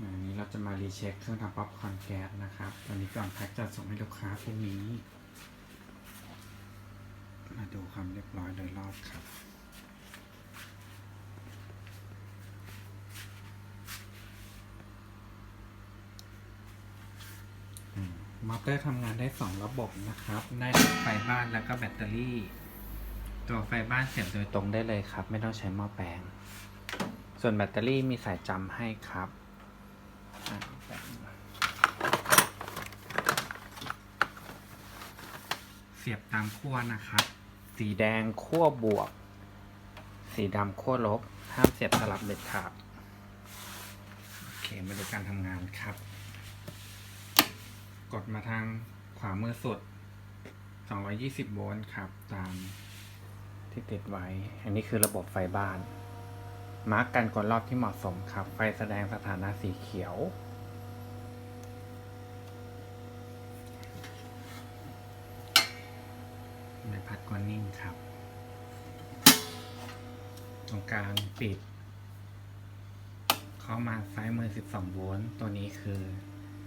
อันนี้เราจะมารีเช็คเครื่องทำป๊อปคอร์นแก๊สนะครับตอนนี้ก่อนแพ็คจะส่งให้ลูกค้าพรุ่งนี้ มาดูความเรียบร้อยโดยรอบครับมอเตอร์ทำงานได้ 2 ระบบนะครับ ได้ไฟบ้านแล้วก็แบตเตอรี่ ตัวไฟบ้านเสียบโดยตรงได้เลยครับ ไม่ต้องใช้หม้อแปลง ส่วนแบตเตอรี่มีสายจำให้ครับอะแป๊บนึงเสียบตามขั้วนะครับ สีแดงขั้วบวก สีดำขั้วลบ ห้ามเสียบสลับเด็ดขาดโอเคมาดูการทำงานครับ กดมาทางขวามือสุด 220 โวลต์ครับ ตามที่ติดไว้ อันนี้คือระบบไฟบ้าน มาร์กกันกดรอบที่เหมาะสมครับ ไฟแสดงสถานะสีเขียว ใบ พัดก็นิ่งครับ ตรงกลางปิด เข้ามาซ้ายมือ 12 โวลต์ ตัวนี้คือ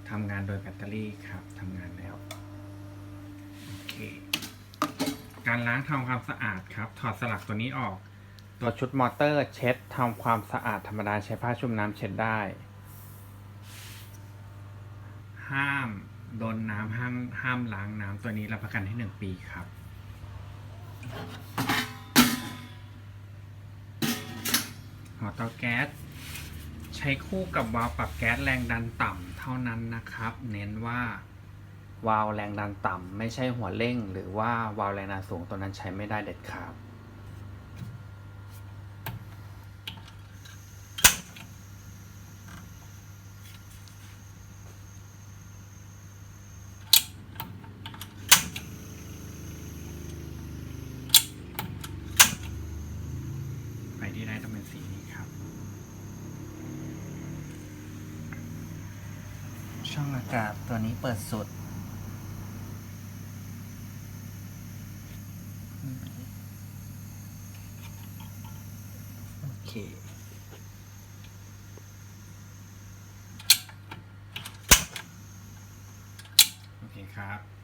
ทำงานโดยแบตเตอรี่ครับทำงานแล้ว โอเค การล้างทำความสะอาดครับ ถอดสลักตัวนี้ออก ตัวชุดมอเตอร์เช็ดทำความสะอาดธรรมดาใช้ผ้าชุ่มน้ำเช็ดได้ ห้ามโดนน้ำห้ามห้ามล้างน้ำตัวนี้รับประกันให้หนึ่งปีครับ หัวเตาแก๊ส ใช้คู่กับวาล์วปรับแก๊สแรงดันต่ำเท่านั้นนะครับ เน้นว่าวาล์วแรงดันต่ำไม่ใช่หัวเร่ง หรือว่าวาล์วแรงดันสูงตัวนั้นใช้ไม่ได้เด็ดขาด ไฟที่ได้ต้องเป็นสีนี้ครับ ช่องอากาศตัวนี้เปิดสุด โอเคโอเคครับ